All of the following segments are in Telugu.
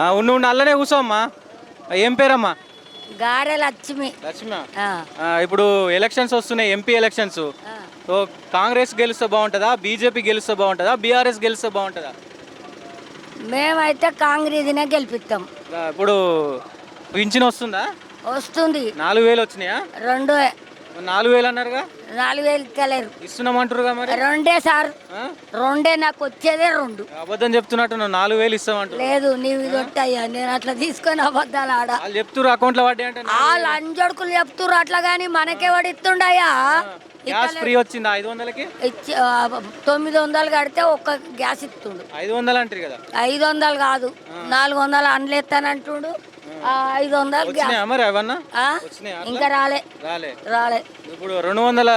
ఆ, ఉండు ఉండు అల్లనే కూర్చోమ్మా ఏం పేరమ్మా? గారె లక్ష్మి. లక్ష్మ? ఇప్పుడు ఎలక్షన్స్ వస్తున్నాయి ఎంపీ ఎలక్షన్స్. సో కాంగ్రెస్ గెలిస్తే బాగుంటుందా? బీజేపీ గెలిస్తే బాగుంటుందా? బీఆర్ఎస్ గెలిస్తే బాగుంటుందా? మేమైతే కాంగ్రెస్నే గెలిపిస్తాం ఇప్పుడు పింఛన్ వస్తుందా? వస్తుంది. నాలుగు వేలు వచ్చినాయా? రెండు నాలుగు వేలు అన్నారుగా? నాలుగు వేలు ఇస్తలేరు. ఇస్తున్నామంటారుగా మరి? రెండే సార్? రెండే నాకు వచ్చేదే రెండు. అబద్ధం చెప్తున్నట్టు నువ్వు నాలుగు వేలు ఇస్తామంటారు లేదు నీవు ఇది ఒట్టయ్యా నేను అట్లా తీసుకొని అబద్ధాలు ఆడ. వాళ్ళు చెప్తున్నారు అకౌంట్లో పడ్డాయి అంటే వాళ్ళు అంజడుకులు చెప్తుర్రు అట్లా కానీ మనకే వాడు ఇస్తుండయా గ్యాస్ ఫ్రీ వచ్చింది ఐదు వందలకి? ఇచ్చి తొమ్మిది వందలు కడితే ఒక్క గ్యాస్ ఇస్తుండు. ఐదు వందలు అంటారు కదా. ఐదు వందలు కాదు నాలుగు వందలు అండ్లేస్తానంటుండు ఆ, ఐదు వందలు గ్యాస్ వచ్చినాయా మరి అవన్నా? ఆ? వచ్చినాయా ఇంకా రాలే. రాలే. రాలే. ఇప్పుడు రెండు వందల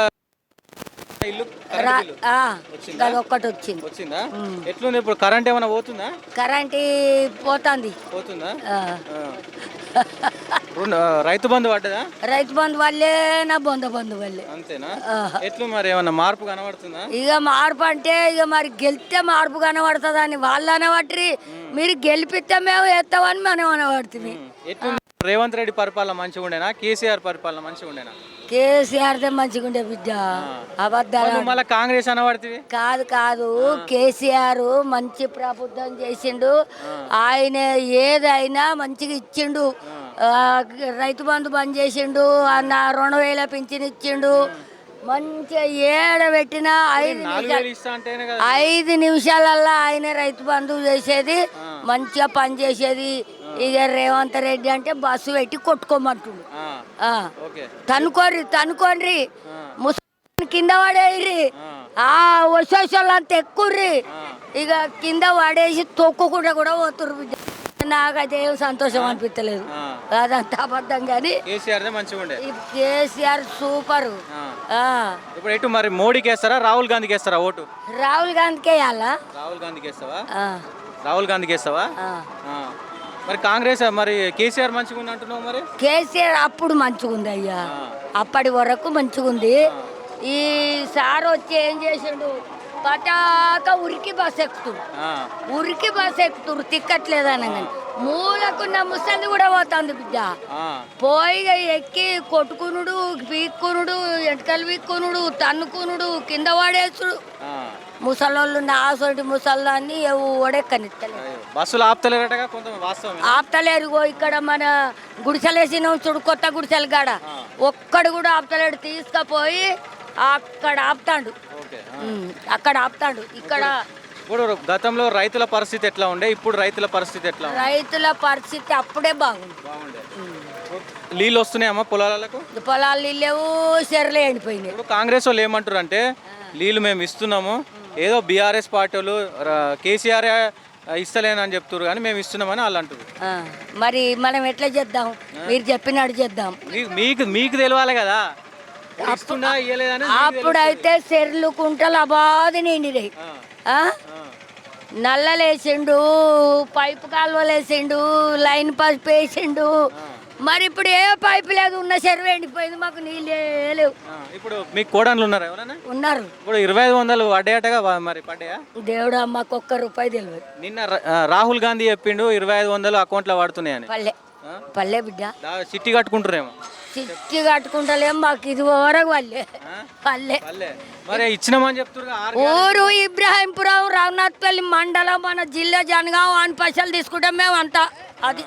ఇల్లు కరెంట్ రా బిల్లు ఆ, వచ్చిందా? అది ఒక్కటి వచ్చింది. వచ్చిందా? ఎట్లుంది ఇప్పుడు? కరెంట్ ఏమైనా పోతుందా? కరెంట్ పోతుంది. పోతుందా? ఆ. ఆ. రెండు ఆ, రైతు బంధు పడ్డదా? రైతు బంధు వల్లే నా బొంద బంధు వల్లే అంతేనా. ఎట్లు మరి? ఏమన్నా మార్పు కనబడుతుందా? ఇక మార్పు అంటే ఇక మరి గెలిస్తే మార్పు కనబడుతుందని వాళ్ళు అనబట్టి మీరు గెలిపిస్తే మేము ఎత్తామని మనం అనబడుతుంది రేవంత్ రెడ్డి పరిపాలన మంచిగా ఉండేనా? కేసీఆర్ పరిపాలన మంచిగా ఉండేనా? కేసీఆర్దే మంచిగా ఉండే బిడ్డ. అబద్ధాలు నువ్వు మళ్ళీ కాంగ్రెస్ అనబడుతుంది కాదు కాదు. కేసీఆర్ మంచి ప్రభుత్వం చేసిండు. ఆయన ఏదైనా మంచిగా ఇచ్చిండు. రైతు బంధు బంద్ చేసిండు. అన్న రెండు వేల పింఛన్ ఇచ్చిండు. మంచిగా ఏడ పెట్టినా ఐదు నిమిషాలు ఐదు నిమిషాలల్లో ఆయన రైతు బంధు చేసేది. మంచిగా పని చేసేది. ఇక రేవంత్ రెడ్డి అంటే బస్సు పెట్టి కొట్టుకోమంటుండు. తనుకోర్రి తనుకోండి. ముసలి కింద పడేయ్రి ఆ, ఆ వచ్చేసోళ్ళంతా ఎక్కుర్రి. ఇక కింద పడేసి తొక్కుకుంటా కూడా బిడ్డ. నాకైతే ఏం సంతోషం అనిపించలేదు. అదంతా అబద్ధం కానీ కేసీఆర్ సూపర్. ఇప్పుడు ఎటు మరి మోడీకి వేస్తారా రాహుల్ గాంధీకి వేస్తారా ఓటు? రాహుల్ గాంధీకి వేయాలా? రాహుల్ గాంధీకి వేస్తావా? రాహుల్ గాంధీకి వేస్తావా. మరి కాంగ్రెస్ మరి కేసీఆర్ మంచిగా ఉంది అంటున్నావు మరి? కేసీఆర్ అప్పుడు మంచిగుంది అయ్యా. అప్పటి వరకు మంచిగుంది. ఈ సార్ వచ్చి ఏం చేసిండు? పటాక ఉరికి బస్ ఎక్కుతుడు ఆ, ఉరికి బస్ ఎక్కుతురు తిక్కట్లేదని కానీ మూలకున్న ముసలి కూడా పోతుంది బిడ్డ. పోయి ఎక్కి కొట్టుకునుడు పీక్కునుడు ఎంటకలు పీక్కునుడు తన్నుకునుడు కింద పడేసుడు ఆ. ముసలోళ్ళు ఆసోటి ముసళ్ళని ఓడెక్కనిత్తలేదు అయ్యో. బస్సులు ఆపుతలేరటగా? కొంత వాస్తవం ఆపుతలేరు ఇక్కడ మన గుడిసెలేసిన చూడు కొత్త గుడిసెలు కాడ. ఒక్కడు కూడా ఆపుతలేడు తీసుకుపోయి అక్కడ ఆపుతాడు. అక్కడ ఆపుతాడు. ఇక్కడ ఇప్పుడు గతంలో రైతుల పరిస్థితి ఎట్లా ఉండే? ఇప్పుడు రైతుల పరిస్థితి ఎట్లా రైతుల పరిస్థితి అప్పుడే బాగుంది. నీళ్ళు వస్తున్నాయమ్మా పొలాలకు? పొలాలు లేవు చెరలు ఎండిపోయినాయి. ఇప్పుడు కాంగ్రెస్ వాళ్ళు ఏమంటారు అంటే నీళ్ళు మేము ఇస్తున్నాము ఏదో బీఆర్ఎస్ పార్టీ వాళ్ళు కేసీఆర్ ఇస్తలేనని చెప్తున్నారు కానీ మేము ఇస్తున్నామని వాళ్ళు అంటారు మరి మనం ఎట్లా చేద్దాం? మీరు చెప్పినట్టు చేద్దాం. మీకు మీకు తెలియాలి కదా. అప్పుడైతే చెర్లు కుంటలు అబాది నిండినాయి? నల్లలేసిండు పైపు కాలువలేసిండు లైన్ పైప్ వేసిండు మరి ఇప్పుడు ఏ పైపు లేదు ఉన్న చెరువు ఎండిపోయింది మాకు నీళ్ళే లేవు. ఇప్పుడు మీకు కోడన్లు ఉన్నారా ఎవరైనా? ఉన్నారు. ఇప్పుడు ఇరవై ఐదు వందలు పడ్డాయటగా వా- మరి పడ్డాయా? దేవుడా మాకు ఒక్క రూపాయి తెలియదు. నిన్న రాహుల్ గాంధీ చెప్పిండు ఇరవై ఐదు వందలు అకౌంట్లో పడుతున్నాయని పల్లె? పల్లె బిడ్డ. చిట్టి కట్టుకుంటారేమో చిట్టి కట్టుకుంటలేం మాకు ఇది వరకు పల్లె? పల్లె. మరి ఇచ్చినామని చెప్తున్నారు ఊరు ఇబ్రాహీంపురం రఘునాథ్పల్లి మండలం మన జిల్లా జనగాం అని పైసలు తీసుకుంటాం మేము అంతా అది.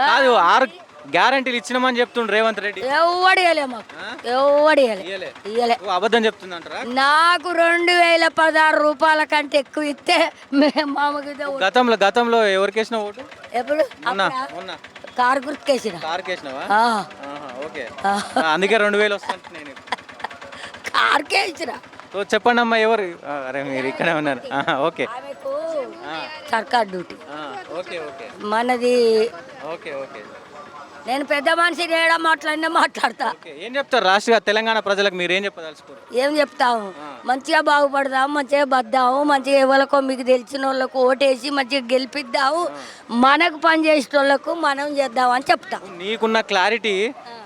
కాదు ఆరు గ్యారంటీలు ఇచ్చినామని చెప్తుండ్రు రేవంత్ రెడ్డి. ఎవడు ఇవ్వలే మాకు? ఎవడు ఇవ్వలే ఇయ్యలే. ఇవ్వలే ఓ, అబద్ధం చెప్తుందంటారా? నాకు రెండు వేల పదహారు రూపాయల కంటే ఎక్కువ ఇస్తే మేము మామకి గతంలో గతంలో ఎవరికి వేసిన ఓటు? ఎప్పుడు? మొన్న అప్పుడా? మొన్న కారు గుర్తుకేసిన ఆ, ఆహా, ఓకే. ఆ. ఆ, అందుకే రెండు వేలు వస్తాను నేను కారుకే ఇచ్చిన సో చెప్పండి అమ్మా ఎవరు? ఆ, అరే మీరు ఇక్కడే ఉన్నారు. ఆహా, ఓకే. ఆమెకు సర్కార్ డ్యూటీ. ఆ, ఓకే ఓకే. మనది ఓకే ఓకే. నేను పెద్ద మనిషి నేడా మాట్లాడినా మాట్లాడతా. ఏం చెప్తారు? రాష్ట్ర తెలంగాణ ప్రజలకు మీరు ఏం చెప్పదలుచుకోరు? ఏం చెప్తాము? మంచిగా బాగుపడదాం మంచిగా బద్దాము మంచిగా ఎవరికో మీకు తెలిసిన వాళ్ళకు ఓటేసి మంచిగా గెలిపిద్దాము. మనకు పని చేసిన వాళ్ళకు మనం చేద్దాం అని చెప్తాం నీకున్న క్లారిటీ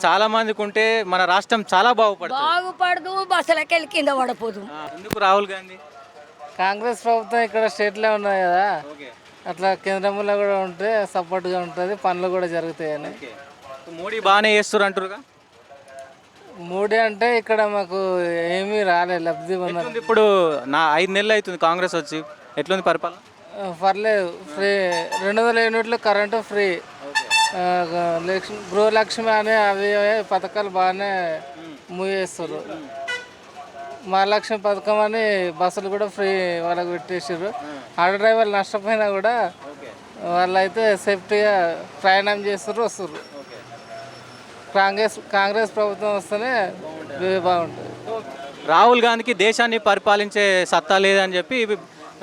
చాలా మందికి ఉంటే మన రాష్ట్రం చాలా బాగుపడుతుంది. బాగుపడదు బస్సులకెళ్ళి కింద పడపోదు. ఎందుకు రాహుల్ గాంధీ? కాంగ్రెస్ ప్రభుత్వం ఇక్కడ స్టేట్లో ఉన్నది కదా. ఓకే. అట్లా కేంద్రంలో కూడా ఉంటే సపోర్ట్గా ఉంటుంది పనులు కూడా జరుగుతాయని. ఓకే. మోడీ బాగానే చేస్తారు అంటారుగా మోడీ అంటే ఇక్కడ మాకు ఏమీ రాలే లబ్ధి ఎట్లుంది ఇప్పుడు? నా ఐదు నెలలు అవుతుంది కాంగ్రెస్ వచ్చి. ఎట్లుంది పరిపాలన? పర్లేదు ఫ్రీ. రెండు వందల యూనిట్లు కరెంటు ఫ్రీ. ఆ, లక్ష్మి గృహలక్ష్మి అనే అవి ఇవి పథకాలు బాగానే మూవ్ చేస్తారు మహాలక్ష్మి పథకం అని బస్సులు కూడా ఫ్రీ వాళ్ళకి పెట్టేసారు ఆటో డ్రైవర్లు నష్టపోయినా కూడా వాళ్ళైతే సేఫ్టీగా ప్రయాణం చేస్తారు వస్తారు కాంగ్రెస్ కాంగ్రెస్ ప్రభుత్వం వస్తేనే బాగుంటుంది. రాహుల్ గాంధీకి దేశాన్ని పరిపాలించే సత్తా లేదని చెప్పి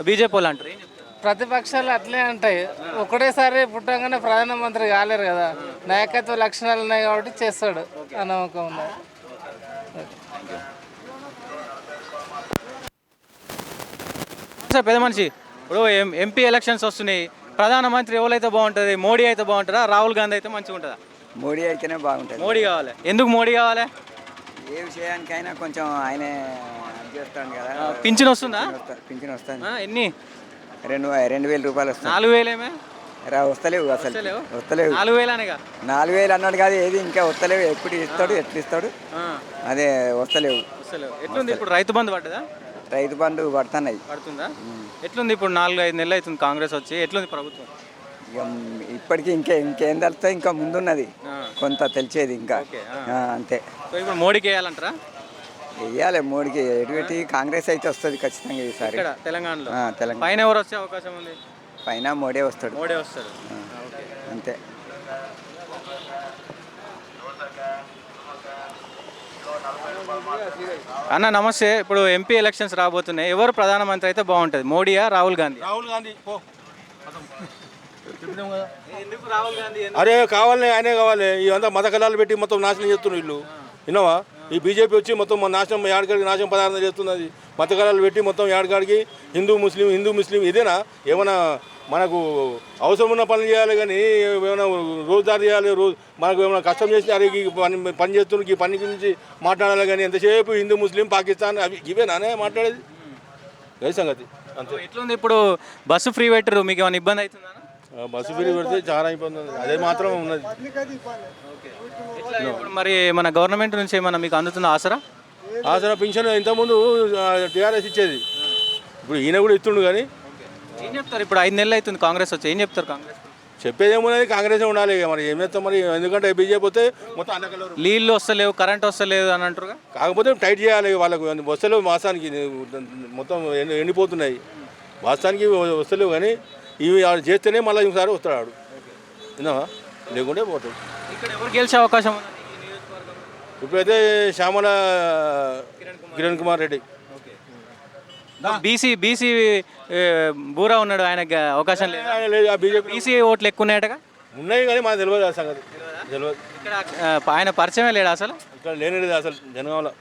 బీజేపీ వాళ్ళు అంటారు. ప్రతిపక్షాలు అట్లే ఉంటాయి. ఒకటేసారి పుట్టంగానే ప్రధానమంత్రి కాలేరు కదా. నాయకత్వ లక్షణాలు ఉన్నాయి కాబట్టి చేస్తాడు ఆ నమ్మకం సార్ పెద్ద మనిషి. ఇప్పుడు ఎంపీ ఎలక్షన్స్ వస్తున్నాయి. ప్రధానమంత్రి ఎవరైతే బాగుంటుంది మోడీ అయితే బాగుంటుందా రాహుల్ గాంధీ అయితే మంచిగా ఉంటుందా మోడీ అయితేనే బాగుంటుంది. మోడీ కావాలి. ఎందుకు మోడీ కావాలి? ఏ విషయానికైనా కొంచెం ఆయనే అది చేస్తాడు కదా పింఛన్ వస్తుందా? వస్తా- పింఛన్ వస్తుంది ఆ, ఎన్ని? రెండు రెండు వేల రూపాయలు వస్తాయి. నాలుగు వేలేమే? రా వస్తలేవు అసలు. వస్తలేవు? నాలుగు వేలనేగా నాలుగు వేలు అన్నాడు కాదు ఏది ఇంకా వస్తలేవు. ఎప్పుడు ఇస్తాడు ఎట్లు ఇస్తాడు? అదే వస్తలేవు. వస్తలేవు. ఎట్లుంది ఇప్పుడు? రైతు బంధు పడ్డదా? రైతు బంధు పడుతున్నాయి. పడుతుందా? ఎట్లుంది ఇప్పుడు? నాలుగు ఐదు నెలలు అవుతుంది కాంగ్రెస్ వచ్చి. ఎట్లుంది ప్రభుత్వం? ఇప్పటికీ ఇంకే ఇంకేం తెలుస్తా ఇంకా ముందున్నది. కొంత తెలిసేది ఇంకా. అంతే. సో ఇప్పుడు మోడీకి వేయాలంటారా? వెయ్యాలి మోడీకి. ఎటువంటి కాంగ్రెస్ అయితే వస్తుంది ఖచ్చితంగా ఈసారి. ఇక్కడ తెలంగాణలో? ఆ, తెలంగాణ. పైన ఎవరు వచ్చే అవకాశం ఉంది? పైన మోడీ వస్తాడు. మోడీ వస్తారు ఓకే. అంతే. అన్న నమస్తే. ఇప్పుడు ఎంపీ ఎలక్షన్స్ రాబోతున్నాయి. ఎవరు ప్రధానమంత్రి అయితే బాగుంటుంది? మోడీయా రాహుల్ గాంధీ? రాహుల్ గాంధీ పో. అరే కావాలి ఆయనే కావాలి. ఇదంతా మత కళాలు పెట్టి మొత్తం నాశనం చేస్తున్నారు వీళ్ళు. విన్నావా? ఈ బీజేపీ వచ్చి మొత్తం మన నాశనం ఏడగాడికి నాశనం పదార్థం చేస్తున్నది. మత కళాలు పెట్టి మొత్తం ఏడగాడికి హిందూ ముస్లిం హిందూ ముస్లిం ఇదేనా? ఏమైనా మనకు అవసరం ఉన్న పనులు చేయాలి కానీ ఏమైనా రోజుదారు చేయాలి రోజు మనకు ఏమైనా కష్టం చేసి అరే ఈ పని పని చేస్తున్న ఈ పని గురించి మాట్లాడాలి కానీ ఎంతసేపు హిందూ ముస్లిం పాకిస్తాన్ అవి ఇవేనానే మాట్లాడేది? ఏ సంగతి అంతే. ఎట్లుంది ఇప్పుడు? బస్సు ఫ్రీ పెట్టరు మీకు ఏమైనా ఇబ్బంది అవుతుందా? బస్సు ఫీజు పెడితే చాలా ఇబ్బంది ఉంది. అదే మాత్రం ఉన్నది. ఇప్పుడు మరి మన గవర్నమెంట్ నుంచి ఏమన్నా మీకు అందుతుందా ఆసరా? ఆసరా పింఛన్ ఇంతకుముందు టీఆర్ఎస్ ఇచ్చేది. ఇప్పుడు ఈయన కూడా ఇస్తుండు కానీ. ఏం చెప్తారు? ఇప్పుడు ఐదు నెలలు అవుతుంది కాంగ్రెస్ వచ్చి. ఏం చెప్తారు కాంగ్రెస్? చెప్పేది ఏమున్నది కాంగ్రెస్ ఉండాలి ఇక మరి. ఏం చేస్తాం మరి? ఎందుకంటే బీజేపీ పోతే మొత్తం అన్నకలరు నీళ్ళు వస్తలేవు కరెంట్ వస్తలేదు అని అంటారుగా కాకపోతే టైట్ చేయాలి వాళ్ళకు. వస్తలేవు మాసానికి మొత్తం ఎండి- ఎండిపోతున్నాయి. వాస్తవానికి వస్తలేవు కానీ ఇవి ఆడు చేస్తేనే మళ్ళీ ఇంకోసారి వస్తాడు. విన్నావా? లేకుంటే పోతాడు. ఇక్కడ ఎవరు గెలిచే అవకాశం ఉంది ఈ నియోజకవర్గంలో? ఇప్పుడైతే Shyamala Kiran Kumar Reddy. BC BC A, Boora ఉన్నాడు ఆయనకి అవకాశం లేదు? ఆయన లేదు ఆ బీజేపీ బీసీ ఓట్లు ఎక్కువ ఉన్నాయటగా ఉన్నాయి కానీ మనకు తెలియదు ఆ సంగతి. తెలియదు? ఇక్కడ ఆ, ఆయన పరిచయమే లేడు అసలు? ఇక్కడ లేనిది అసలు జనగాంలో